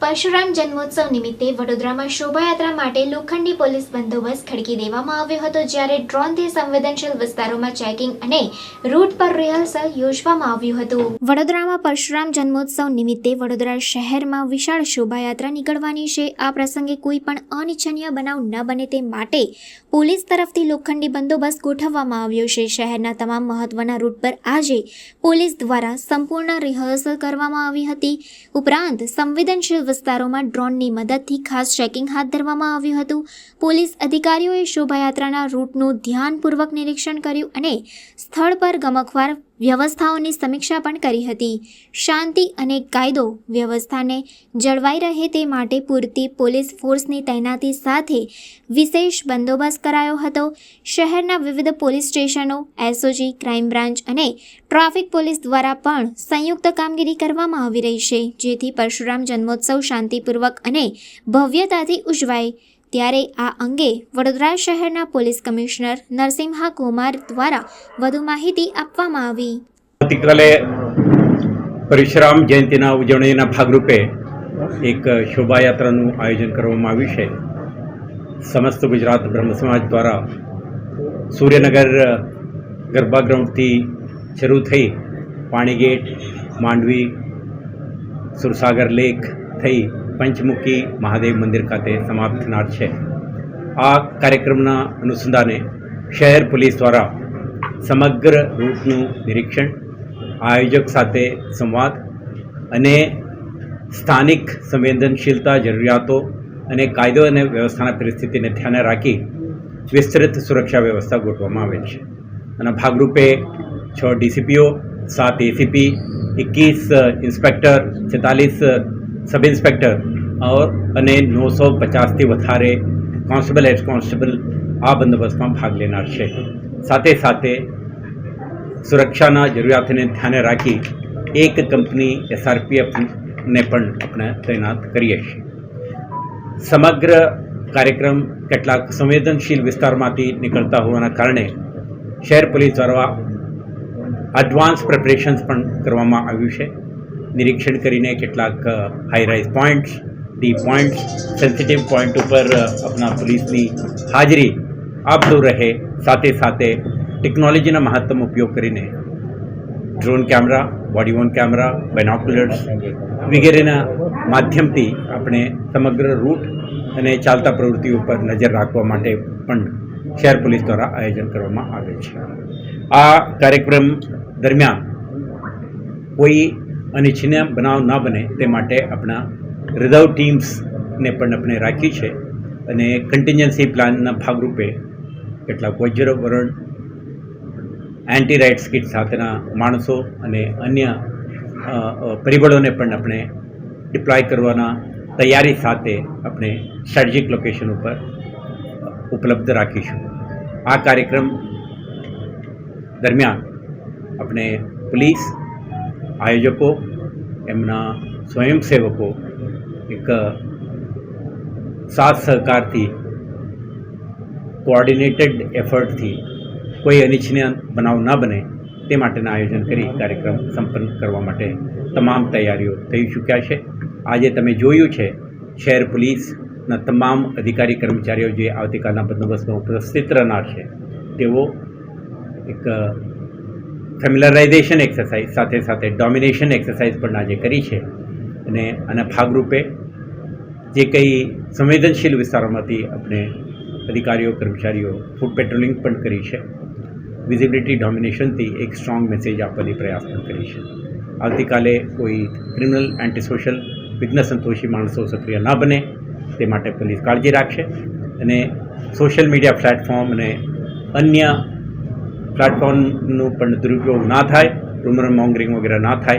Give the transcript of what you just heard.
પરશુરામ જન્મોત્સવ નિમિત્તે વડોદરામાં શોભાયાત્રા માટે લોખંડી પોલીસ બંદોબસ્ત ખડકી દેવામાં આવ્યો હતો, જ્યારે ડ્રોનથી સંવેદનશીલ વિસ્તારોમાં ચેકિંગ અને રૂટ પર રિહર્સલ યોજવામાં આવ્યું હતું. વડોદરામાં પરશુરામ જન્મોત્સવ નિમિત્તે વડોદરા શહેરમાં વિશાળ શોભાયાત્રા નીકળવાની છે. આ પ્રસંગે કોઈ પણ અનિચ્છનીય બનાવ ન બને તે માટે પોલીસ તરફથી લોખંડી બંદોબસ્ત ગોઠવવામાં આવ્યો છે. શહેરના તમામ મહત્વના રૂટ પર આજે પોલીસ દ્વારા સંપૂર્ણ રિહર્સલ કરવામાં આવી હતી. ઉપરાંત સંવેદનશીલ વિસ્તારોમાં ડ્રોનની મદદથી ખાસ ચેકિંગ હાથ ધરવામાં આવ્યું હતું. પોલીસ અધિકારીઓએ શોભાયાત્રાના રૂટનું ધ્યાનપૂર્વક નિરીક્ષણ કર્યું અને સ્થળ પર ગમખવાર વ્યવસ્થાઓની સમીક્ષા પણ કરી હતી. શાંતિ અને કાયદો વ્યવસ્થાને જળવાઈ રહે તે માટે પૂરતી પોલીસ ફોર્સની તૈનાતી સાથે વિશેષ બંદોબસ્ત કરાયો હતો. શહેરના વિવિધ પોલીસ સ્ટેશનો, એસઓજી, ક્રાઇમ બ્રાન્ચ અને ટ્રાફિક પોલીસ દ્વારા પણ સંયુક્ત કામગીરી કરવામાં આવી રહી છે, જેથી પરશુરામ જન્મોત્સવ શાંતિપૂર્વક અને ભવ્યતાથી ઉજવાય. ત્યારે આ અંગે વડોદરા શહેરના પોલીસ કમિશનર નરસિંહા કુમાર દ્વારા વધુ માહિતી આપવામાં આવી. આવતીકાલે પરશુરામ જયંતિના ઉજવણીના ભાગરૂપે એક શોભાયાત્રાનું આયોજન કરવામાં આવ્યું છે. સમસ્ત ગુજરાત બ્રહ્મ સમાજ દ્વારા સૂર્યનગર ગરબા ગ્રાઉન્ડથી શરૂ થઈ પાણીગેટ, માંડવી, સુરસાગર લેક થઈ પંચમુખી મહાદેવ મંદિર ખાતે સમાપ્ત થનાર છે. આ કાર્યક્રમના અનુસંધાને શહેર પોલીસ દ્વારા સમગ્ર રૂટનું નિરીક્ષણ, આયોજક સાથે સંવાદ અને સ્થાનિક સંવેદનશીલતા જરૂરિયાતો અને કાયદો અને વ્યવસ્થાના પરિસ્થિતિને ધ્યાને રાખી વિસ્તૃત સુરક્ષા વ્યવસ્થા ગોઠવવામાં આવેલ છે. અને ભાગરૂપે છ ડીસીપીઓ, સાત એસીપી, એકવીસ ઇન્સ્પેક્ટર, છેતાલીસ સબ ઇન્સ્પેક્ટર ઓર અને નવસો પચાસથી વધારે કોન્સ્ટેબલ હેડ કોન્સ્ટેબલ આ બંદોબસ્તમાં ભાગ લેનાર છે. સાથે સાથે સુરક્ષાના જરૂરિયાતને ધ્યાને રાખી એક કંપની એસઆરપીએફને પણ આપણે તૈનાત કરીએ છીએ. સમગ્ર કાર્યક્રમ કેટલાક સંવેદનશીલ વિસ્તારમાંથી નીકળતા હોવાના કારણે શહેર પોલીસ દ્વારા એડવાન્સ પ્રિપરેશન્સ પણ કરવામાં આવ્યું છે. નિરીક્ષણ કરીને કેટલાક high rise points D points sensitive point ઉપર આપણા પોલીસની હાજરી આપતું રહે. સાથે સાથે ટેકનોલોજીના મહત્તમ ઉપયોગ કરીને drone camera body worn camera binoculars વગેરેના માધ્યમથી આપણે સમગ્ર રૂટ અને ચાલતા પ્રવૃત્તિઓ પર નજર રાખવા માટે પણ શહેર પોલીસ દ્વારા આયોજન કરવામાં આવે છે. આ કાર્યક્રમ દરમિયાન કોઈ અનિચ્છનીય બનાવ ન બને તે માટે આપણા રિઝર્વ ટીમ્સને પણ આપણે રાખી છે અને કન્ટિન્જન્સી પ્લાનના ભાગરૂપે કેટલાક વજ્રવરણ એન્ટી રાઇટ્સ કિટ સાથેના માણસો અને અન્ય પરિબળોને પણ આપણે ડિપ્લોય કરવાના તૈયારી સાથે આપણે સ્ટ્રેટેજિક લોકેશન ઉપર ઉપલબ્ધ રાખીશું. આ કાર્યક્રમ દરમિયાન આપણે પોલીસ, આયોજકો એમના સ્વયંસેવકો એક સાથ સહકારથી કોઓર્ડિનેટેડ એફર્ટથી કોઈ અનિચ્છનીય બનાવ ન બને તે માટેના આયોજન કરી કાર્યક્રમ સંપન્ન કરવા માટે તમામ તૈયારીઓ થઈ ચૂક્યા છે. આજે તમે જોયું છે, શહેર પોલીસના તમામ અધિકારી કર્મચારીઓ જે આવતીકાલના બંદોબસ્તમાં ઉપસ્થિત રહેનાર છે, તેઓ એક ફેમિલરાઇઝેશન એક્સરસાઇઝ સાથે સાથે ડોમિનેશન એક્સરસાઇઝ પણ આજે કરી છે. અને આના ભાગરૂપે જે કંઈ સંવેદનશીલ વિસ્તારોમાંથી આપણે અધિકારીઓ, કર્મચારીઓ ફૂડ પેટ્રોલિંગ પણ કરી છે. વિઝિબિલિટી ડોમિનેશનથી એક સ્ટ્રોંગ મેસેજ આપવાની પ્રયાસ પણ કરી છે. આવતીકાલે કોઈ ક્રિમિનલ એન્ટી સોશિયલ વિઘ્ન સંતોષી માણસો સક્રિય ન બને તે માટે પોલીસ કાળજી રાખશે. અને સોશિયલ મીડિયા પ્લેટફોર્મ અને અન્ય પ્લેટફોર્મનું પણ દુરુપયોગ ના થાય રૂમર મોંગરિંગ વગેરે ના થાય.